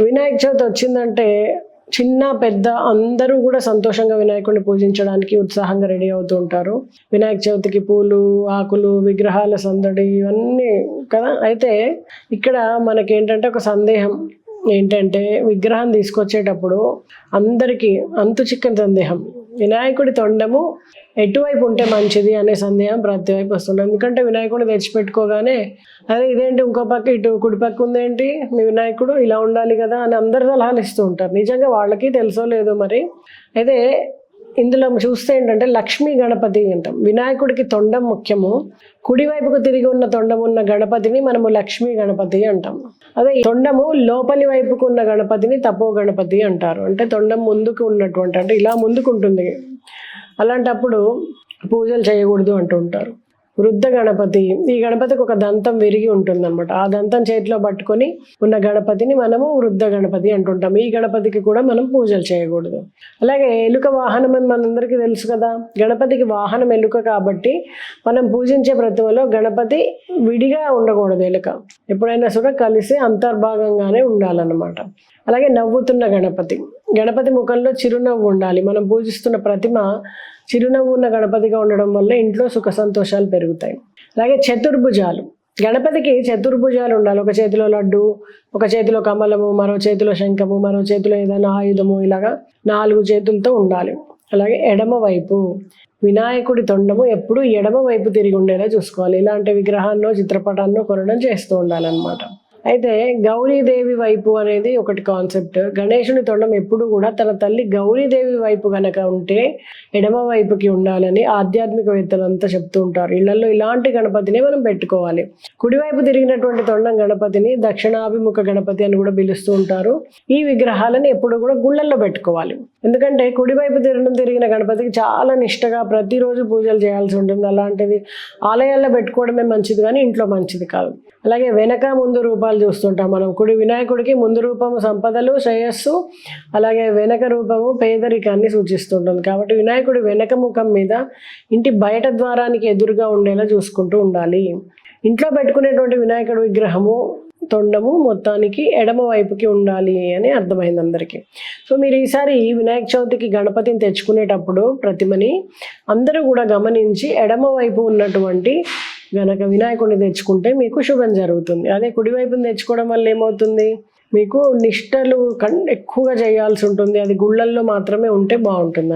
వినాయక చవితి వచ్చిందంటే చిన్న పెద్ద అందరూ కూడా సంతోషంగా వినాయకుడిని పూజించడానికి ఉత్సాహంగా రెడీ అవుతూ ఉంటారు. వినాయక చవితికి పూలు ఆకులు విగ్రహాల సందడి ఇవన్నీ కదా? అయితే ఇక్కడ మనకి ఏంటంటే ఒక సందేహం ఏంటంటే విగ్రహం తీసుకొచ్చేటప్పుడు అందరికీ అంతు చిక్కని సందేహం. వినాయకుడి తొండము ఎటువైపు ఉంటే మంచిది అనే సందేహం ప్రతి వైపు వస్తుంది. ఎందుకంటే వినాయకుడిని తెచ్చిపెట్టుకోగానే అదే ఇదేంటి ఇంకో పక్క ఇటు కుడి పక్క ఉందేంటి? మీ వినాయకుడు ఇలా ఉండాలి కదా అని అందరు సలహాలు ఇస్తూ ఉంటారు. నిజంగా వాళ్ళకి తెలుసో లేదో మరి. అయితే ఇందులో చూస్తే ఏంటంటే లక్ష్మీ గణపతి అంటాం. వినాయకుడికి తొండం ముఖ్యము. కుడివైపుకు తిరిగి ఉన్న తొండం ఉన్న గణపతిని మనము లక్ష్మీ గణపతి అంటాం. అదే తొండము లోపలి వైపుకు ఉన్న గణపతిని తపో గణపతి అంటారు. అంటే తొండం ముందుకు ఉన్నటువంటి అంటే ఇలా ముందుకు ఉంటుంది. అలాంటప్పుడు పూజలు చేయకూడదు అంటూ ఉంటారు. వృద్ధ గణపతి. ఈ గణపతికి ఒక దంతం విరిగి ఉంటుంది అనమాట ఆ దంతం చేతిలో పట్టుకొని ఉన్న గణపతిని మనము వృద్ధ గణపతి అంటుంటాం. ఈ గణపతికి కూడా మనం పూజలు చేయకూడదు. అలాగే ఎలుక వాహనం అని మనందరికీ తెలుసు కదా. గణపతికి వాహనం ఎలుక కాబట్టి మనం పూజించే ప్రతిమలో గణపతి విడిగా ఉండకూడదు ఎలుక. ఎప్పుడైనా కూడా కలిసి అంతర్భాగంగానే ఉండాలన్నమాట. అలాగే నవ్వుతున్న గణపతి. గణపతి ముఖంలో చిరునవ్వు ఉండాలి. మనం పూజిస్తున్న ప్రతిమ చిరునవ్వు ఉన్న గణపతిగా ఉండడం వల్ల ఇంట్లో సుఖ సంతోషాలు పెరుగుతాయి. అలాగే చతుర్భుజాలు. గణపతికి చతుర్భుజాలు ఉండాలి. ఒక చేతిలో లడ్డు ఒక చేతిలో కమలము మరో చేతిలో శంఖము మరో చేతిలో ఏదైనా ఆయుధము ఇలాగా నాలుగు చేతులతో ఉండాలి. అలాగే ఎడమ వైపు వినాయకుడి తొండము ఎప్పుడు ఎడమ వైపు తిరిగి ఉండేలా చూసుకోవాలి. ఇలాంటి విగ్రహాన్నో చిత్రపటాన్నో కొనడం చేస్తూ ఉండాలన్నమాట. అయితే గౌరీదేవి వైపు అనేది ఒకటి కాన్సెప్ట్ గణేషుని తొండం ఎప్పుడు కూడా తన తల్లి గౌరీదేవి వైపు గనక ఉంటే ఎడమ వైపుకి ఉండాలని ఆధ్యాత్మికవేత్తలు అంతా చెప్తూ ఉంటారు. ఇళ్ళలో ఇలాంటి గణపతిని మనం పెట్టుకోవాలి. కుడివైపు తిరిగినటువంటి తొండం గణపతిని దక్షిణాభిముఖ గణపతి అని కూడా పిలుస్తూ ఉంటారు. ఈ విగ్రహాలను ఎప్పుడు కూడా గుళ్ళల్లో పెట్టుకోవాలి. ఎందుకంటే కుడివైపు తిరగడం తిరిగిన గణపతికి చాలా నిష్టగా ప్రతిరోజు పూజలు చేయాల్సి ఉంటుంది. అలాంటిది ఆలయాల్లో పెట్టుకోవడమే మంచిది కానీ ఇంట్లో మంచిది కాదు. అలాగే వెనక ముందు రూపాలు చూస్తుంటాం మనం. కుడి వినాయకుడికి ముందు రూపము సంపదలు శ్రేయస్సు అలాగే వెనక రూపము పేదరికాన్ని సూచిస్తుంటుంది కాబట్టి వినాయకుడి వెనక ముఖం మీద ఇంటి బయట ద్వారానికి ఎదురుగా ఉండేలా చూసుకుంటూ ఉండాలి. ఇంట్లో పెట్టుకునేటువంటి వినాయకుడి విగ్రహము తొండము మొత్తానికి ఎడమ వైపుకి ఉండాలి అని అర్థమైంది అందరికీ. సో మీరు ఈసారి వినాయక చవితికి గణపతిని తెచ్చుకునేటప్పుడు ప్రతిమని అందరూ కూడా గమనించి ఎడమ వైపు ఉన్నటువంటి గనక వినాయకుడిని తెచ్చుకుంటే మీకు శుభం జరుగుతుంది. అదే కుడివైపుని తెచ్చుకోవడం వల్ల ఏమవుతుంది? మీకు నిష్టలు కన్ ఎక్కువగా చేయాల్సి ఉంటుంది. అది గుళ్ళల్లో మాత్రమే ఉంటే బాగుంటుంది